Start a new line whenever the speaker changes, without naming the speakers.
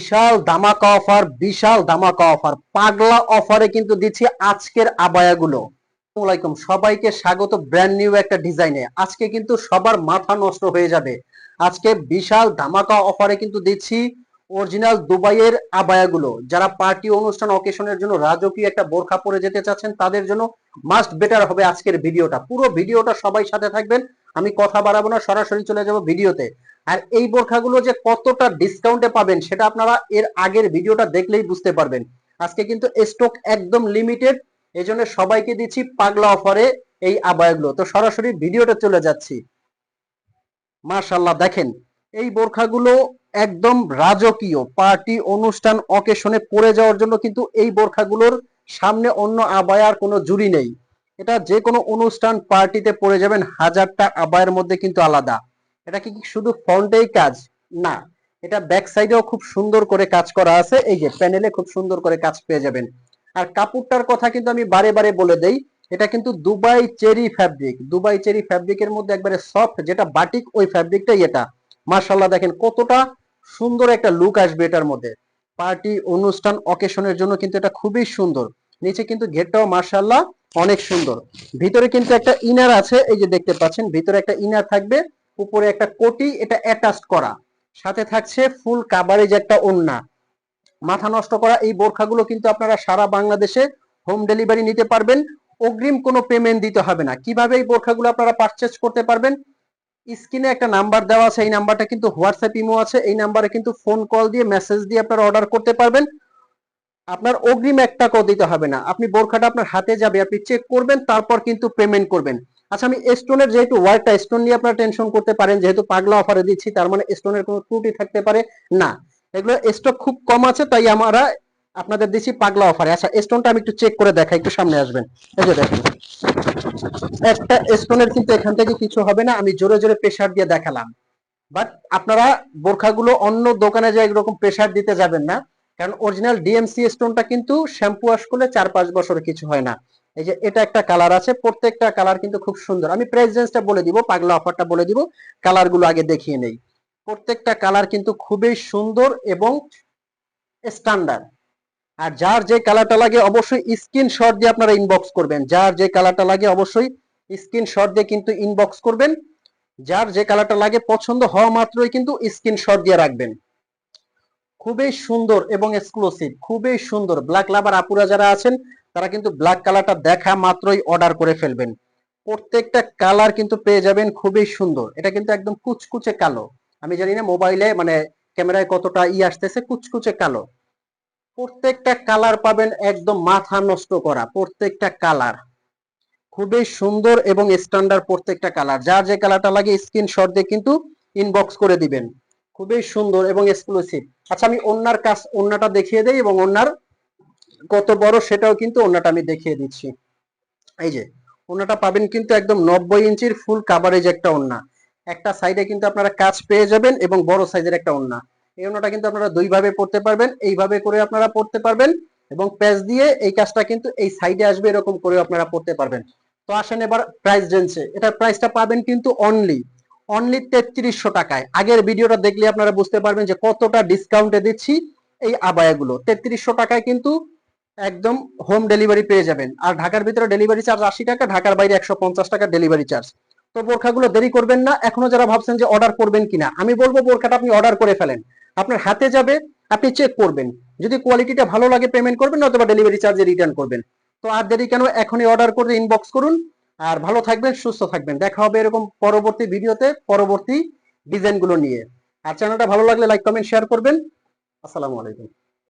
বিশাল ধামাকা অফার, বিশাল ধামাকা অফার। পাগলা অফারে কিন্তু দিচ্ছি আজকের আবায়াগুলো। আসসালামু সবাইকে স্বাগত ব্র্যান্ড নিউ একটা ডিজাইনে আজকে কিন্তু সবার মাথা নষ্ট হয়ে যাবে। আজকে বিশাল ধামাকা অফারে কিন্তু দিচ্ছি অরিজিনাল দুবাইয়ের আবায়াগুলো। যারা পার্টি অনুষ্ঠান অকেশনের জন্য রাজকীয় একটা বোরখা পরে যেতে চাচ্ছেন, তাদের জন্য মাস্ট বেটার হবে আজকের ভিডিওটা। পুরো ভিডিওটা সবাই সাথে থাকবেন। আমি কথা বাড়াবো না, সরাসরি চলে যাব ভিডিওতে। আর এই বোরখাগুলো যে কতটা ডিসকাউন্টে পাবেন সেটা আপনারা এর আগের ভিডিওটা দেখলেই বুঝতে পারবেন। আজকে কিন্তু স্টক একদম লিমিটেড এই জন্য সবাইকে দিচ্ছি পাগলা অফারে এই আবায়াগুলো তো সরাসরি ভিডিওটা চলে যাচ্ছি। মার্শাল্লাহ দেখেন, এই বোরখাগুলো একদম রাজকীয়। পার্টি, অনুষ্ঠান অকেশনে পরে যাওয়ার জন্য কিন্তু এই বোরখাগুলোর সামনে অন্য আবায়ার কোনো জুড়ি নেই। এটা যে কোনো অনুষ্ঠান, পার্টিতে পড়ে যাবেন, হাজারটা আবায়ের মধ্যে কিন্তু আলাদা। এটা কি শুধু ফ্রন্টেই কাজ? না। এটা ব্যাক সাইডেও খুব সুন্দর করে কাজ করা আছে। এই যে প্যানেলে খুব সুন্দর করে কাজ পেয়ে যাবেন। আর কাপড়টার কথা কিন্তু আমি বারে বারে বলে দেই, এটা কিন্তু Dubai cherry fabric Dubai cherry ফ্যাব্রিকের মধ্যে একবারে সফট যেটা বাটিক ওই ফ্যাব্রিকটাই এটা। মার্শাল্লাহ দেখেন কতটা সুন্দর একটা লুক আসবে এটার মধ্যে। পার্টি অনুষ্ঠান অকেশনের জন্য কিন্তু এটা খুবই সুন্দর। নিচে কিন্তু ঘেরটাও মার্শাল্লাহ অনেক সুন্দর। ভিতরে কিন্তু একটা ইনার আছে, এই যে দেখতে পাচ্ছেন, ভিতরে একটা ইনার থাকবে। উপরে একটা কোটি, এটা অ্যাটাচ করা। সাথে থাকছে ফুল কাভারেজ একটা ওন্না মাথা নষ্ট করা এই বোরখাগুলো কিন্তু আপনারা সারা বাংলাদেশে হোম ডেলিভারি নিতে পারবেন। অগ্রিম কোনো পেমেন্ট দিতে হবে না। কীভাবে এই বোরখাগুলো আপনারা পারচেজ করতে পারবেন? স্ক্রিনে একটা নাম্বার দেওয়া আছে, এই নাম্বারটা কিন্তু হোয়াটসঅ্যাপ ইমো আছে। এই নাম্বারে কিন্তু ফোন কল দিয়ে মেসেজ দিয়ে আপনারা অর্ডার করতে পারবেন। আপনার অগ্রিম এক টাকাও দিতে হবে না। আপনি বোরখাটা আপনার হাতে যাবে, আপনি চেক করবেন, তারপর কিন্তু পেমেন্ট করবেন। আচ্ছা আমি স্টোনের যেহেতু ওয়ার্কটা স্টোন নিয়ে আপনারা টেনশন করতে পারেন, যেহেতু পাগলা অফারে দিচ্ছি, তার মানে স্টোনের কোনো ত্রুটি থাকতে পারে না। এগুলো স্টক খুব কম আছে, তাই আমরা আপনাদের দিচ্ছি পাগলা অফারে আচ্ছা স্টোনটা আমি একটু চেক করে দেখাই, একটু সামনে আসবেন। এই যে দেখেন, একটা স্টোনের কিন্তু এখান থেকে কিছু হবে না, আমি জোরে জোরে প্রেসার দিয়ে দেখালাম। বাট আপনারা বোরখাগুলো অন্য দোকানে যায় এরকম প্রেসার দিতে যাবেন না, কারণ অরিজিনাল ডিএমসি স্টোনটা কিন্তু শ্যাম্পু ওয়াশ করলে চার পাঁচ বছরে কিছু হয় না। এই যে এটা একটা কালার আছে, প্রত্যেকটা কালার কিন্তু খুব সুন্দর। আমি রেঞ্জটা বলে দিব, পাগলা অফারটা বলে দিব কালারগুলো আগে দেখিয়ে নেই। প্রত্যেকটা কালার কিন্তু খুবই সুন্দর এবং স্ট্যান্ডার্ড আর যার যে কালারটা লাগে অবশ্যই স্ক্রিনশট দিয়ে আপনারা ইনবক্স করবেন। যার যে কালারটা লাগে অবশ্যই স্ক্রিনশট দিয়ে কিন্তু ইনবক্স করবেন। যার যে কালারটা লাগে পছন্দ হওয়া মাত্রই কিন্তু স্ক্রিনশট দিয়ে রাখবেন। খুবই সুন্দর এবং এক্সক্লুসিভ খুবই সুন্দর। ব্ল্যাক লাভার আপুরা যারা আছেন তারা কিন্তু ব্ল্যাক কালারটা দেখা মাত্রই অর্ডার করে ফেলবেন। প্রত্যেকটা কালার কিন্তু পেয়ে যাবেন, খুবই সুন্দর। এটা কিন্তু একদম কুচকুচে কালো। আমি জানি না মোবাইলে মানে ক্যামেরায় কতটা ই আসতেছে, কুচকুচে কালো। প্রত্যেকটা কালার পাবেন একদম মাথা নষ্ট করা, প্রত্যেকটা কালার খুবই সুন্দর এবং স্ট্যান্ডার্ড প্রত্যেকটা কালার যার যে কালারটা লাগে স্ক্রিনশট দিয়ে কিন্তু ইনবক্স করে দিবেন। খুবই সুন্দর এবং এক্সক্লুসিভ আচ্ছা আমি অন্যার কাজ অন্যটা দেখিয়ে দেই এবং অন্যার কত বড় সেটাও কিন্তু অন্যটা আমি দেখিয়ে দিচ্ছি। এই যে ওনাটা পাবেন কিন্তু একদম নব্বই ইঞ্চির ফুল কাভারেজ একটা ওনা একটা সাইডে কিন্তু আপনারা কাজ পেয়ে যাবেন এবং বড় সাইজের একটা ওনা এই ওন্নাটা কিন্তু আপনারা দুই ভাবে পড়তে পারবেন, এইভাবে করে আপনারা পড়তে পারবেন এবং প্যাচ দিয়ে এই কাজটা কিন্তু এই সাইডে আসবে এরকম করে আপনারা পড়তে পারবেন। তো আসেন এবার প্রাইস রেঞ্জে এটার প্রাইসটা পাবেন কিন্তু অনলি অনলি তেত্রিশশো টাকায়। আগের ভিডিওটা দেখলে আপনারা বুঝতে পারবেন যে কতটা ডিসকাউন্টে দিচ্ছি এই আবায়াগুলো। তেত্রিশশো টাকায় কিন্তু একদম হোম ডেলিভারি পেয়ে যাবেন। আর ঢাকার ভিতরে ডেলিভারি চার্জ আশি টাকা, ঢাকার বাইরে একশো পঞ্চাশ টাকা ডেলিভারি চার্জ তো বোরখাগুলো দেরি করবেন না, এখনও যারা ভাবছেন যে অর্ডার করবেন কিনা, আমি বলব বোরখাটা আপনি অর্ডার করে ফেলেন। আপনার হাতে যাবে, আপনি চেক করবেন। যদি কোয়ালিটিটা ভালো লাগে পেমেন্ট করবেন, অথবা ডেলিভারি চার্জে রিটার্ন করবেন। তো আর দেরি কেন, এখনই অর্ডার করে ইনবক্স করুন। আর ভালো থাকবেন, সুস্থ থাকবেন। দেখা হবে এরকম পরবর্তী ভিডিওতে পরবর্তী ডিজাইনগুলো নিয়ে। আর চ্যানেলটা ভালো লাগলে লাইক কমেন্ট শেয়ার করবেন। আসসালামু আলাইকুম।